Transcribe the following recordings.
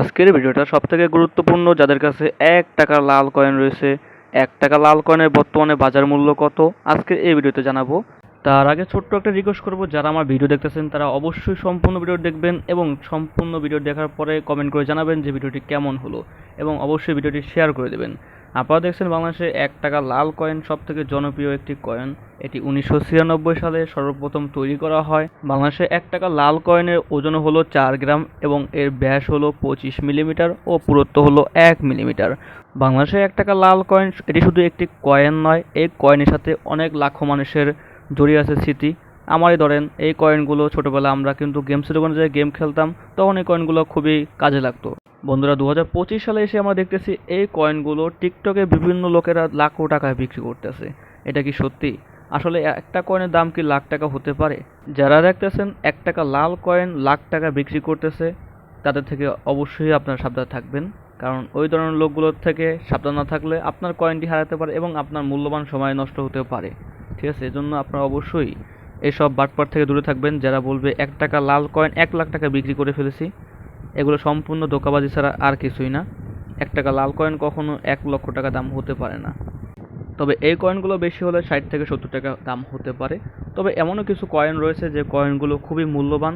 আজকের ভিডিওটা সব থেকে গুরুত্বপূর্ণ, যাদের কাছে এক টাকার লাল কয়েন রয়েছে, এক টাকা লাল কয়েনের বর্তমানে বাজার মূল্য কত আজকে এই ভিডিওতে জানাব। তার আগে ছোট্ট একটা রিকোয়েস্ট করব, যারা আমার ভিডিও দেখতেছেন, তারা অবশ্যই সম্পূর্ণ ভিডিও দেখবেন এবং সম্পূর্ণ ভিডিও দেখার পরে কমেন্ট করে জানাবেন যে ভিডিওটি কেমন হলো এবং অবশ্যই ভিডিওটি শেয়ার করে দেবেন। আপনারা দেখছেন বাংলাদেশে এক টাকা লাল কয়েন সব থেকে জনপ্রিয় একটি কয়েন। এটি উনিশশো ছিয়ানব্বই সালে সর্বপ্রথম তৈরি করা হয়। বাংলাদেশে এক টাকা লাল কয়েনের ওজন হলো চার গ্রাম এবং এর ব্যাস হলো পঁচিশ মিলিমিটার ও পুরুত্ব হলো এক মিলিমিটার। বাংলাদেশে এক টাকা লাল কয়েন, এটি শুধু একটি কয়েন নয়, এই কয়েনের সাথে অনেক লাখো মানুষের জড়িয়ে আছে স্মৃতি। আমারই ধরেন, এই কয়েনগুলো ছোটোবেলা আমরা কিন্তু গেমসের দোকানে যেয়ে গেম খেলতাম, তখন এই কয়েনগুলো খুবই কাজে লাগতো। বন্ধুরা দু হাজার পঁচিশ সালে এসে আমরা দেখতেছি এই কয়েনগুলো টিকটকে বিভিন্ন লোকেরা লাখো টাকায় বিক্রি করতেছে। এটা কি সত্যি? আসলে একটা কয়েনের দাম কি লাখ টাকা হতে পারে? যারা দেখতেছেন, এক টাকা লাল কয়েন লাখ টাকা বিক্রি করতেছে, তাদের থেকে অবশ্যই আপনার সাবধান থাকবেন। কারণ ওই ধরনের লোকগুলোর থেকে সাবধান না থাকলে আপনার কয়েনটি হারাতে পারে এবং আপনার মূল্যবান সময় নষ্ট হতে পারে। ঠিক আছে, এজন্য আপনারা অবশ্যই এইসব বাটপার থেকে দূরে থাকবেন, যারা বলবে এক টাকা লাল কয়েন, এক লাখ টাকা বিক্রি করে ফেলেছি। এগুলো সম্পূর্ণ ধোকাবাজি ছাড়া আর কিছুই না। এক টাকা লাল কয়েন কখনো এক লক্ষ টাকা দাম হতে পারে না। তবে এই কয়েনগুলো বেশি হলে ষাট থেকে সত্তর টাকা দাম হতে পারে। তবে এমনও কিছু কয়েন রয়েছে যে কয়েনগুলো খুবই মূল্যবান।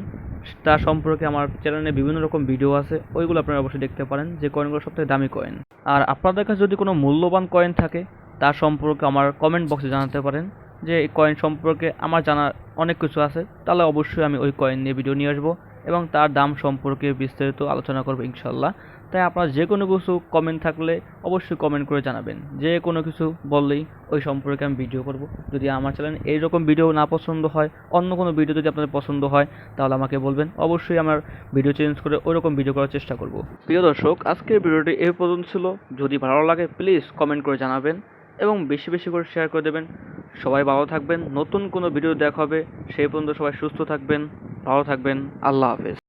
তার সম্পর্কে আমার চ্যানেলে বিভিন্ন রকম ভিডিও আছে, ওইগুলো আপনারা অবশ্যই দেখতে পারেন, যে কয়েনগুলো সবথেকে দামি কয়েন। আর আপনাদের কাছে যদি কোনো মূল্যবান কয়েন থাকে তার সম্পর্কে আমার কমেন্ট বক্সে জানাতে পারেন। যে এই কয়েন সম্পর্কে আমার জানার অনেক কিছু আছে, তাহলে অবশ্যই আমি ওই কয়েন নিয়ে ভিডিও নিয়ে আসব এবং তার দাম সম্পর্কে বিস্তারিত আলোচনা করব ইনশাল্লাহ তাই আপনার যে কোনো কিছু কমেন্ট থাকলে অবশ্যই কমেন্ট করে জানাবেন। যে কোনো কিছু বললেই ওই সম্পর্কে আমি ভিডিও করব। যদি আমার চ্যানেল এইরকম ভিডিও না পছন্দ হয়, অন্য কোনো ভিডিও যদি আপনাদের পছন্দ হয়, তাহলে আমাকে বলবেন। অবশ্যই আমার ভিডিও চেঞ্জ করে ওইরকম ভিডিও করার চেষ্টা করব। প্রিয় দর্শক, আজকের ভিডিওটি এই পর্যন্ত ছিল। যদি ভালো লাগে প্লিজ কমেন্ট করে জানাবেন এবং বেশি বেশি করে শেয়ার করে দেবেন। সবাই ভালো থাকবেন। নতুন কোনো ভিডিও দেখা হবে, সেই পর্যন্ত সবাই সুস্থ থাকবেন, ভালো থাকবেন। আল্লাহ হাফেজ।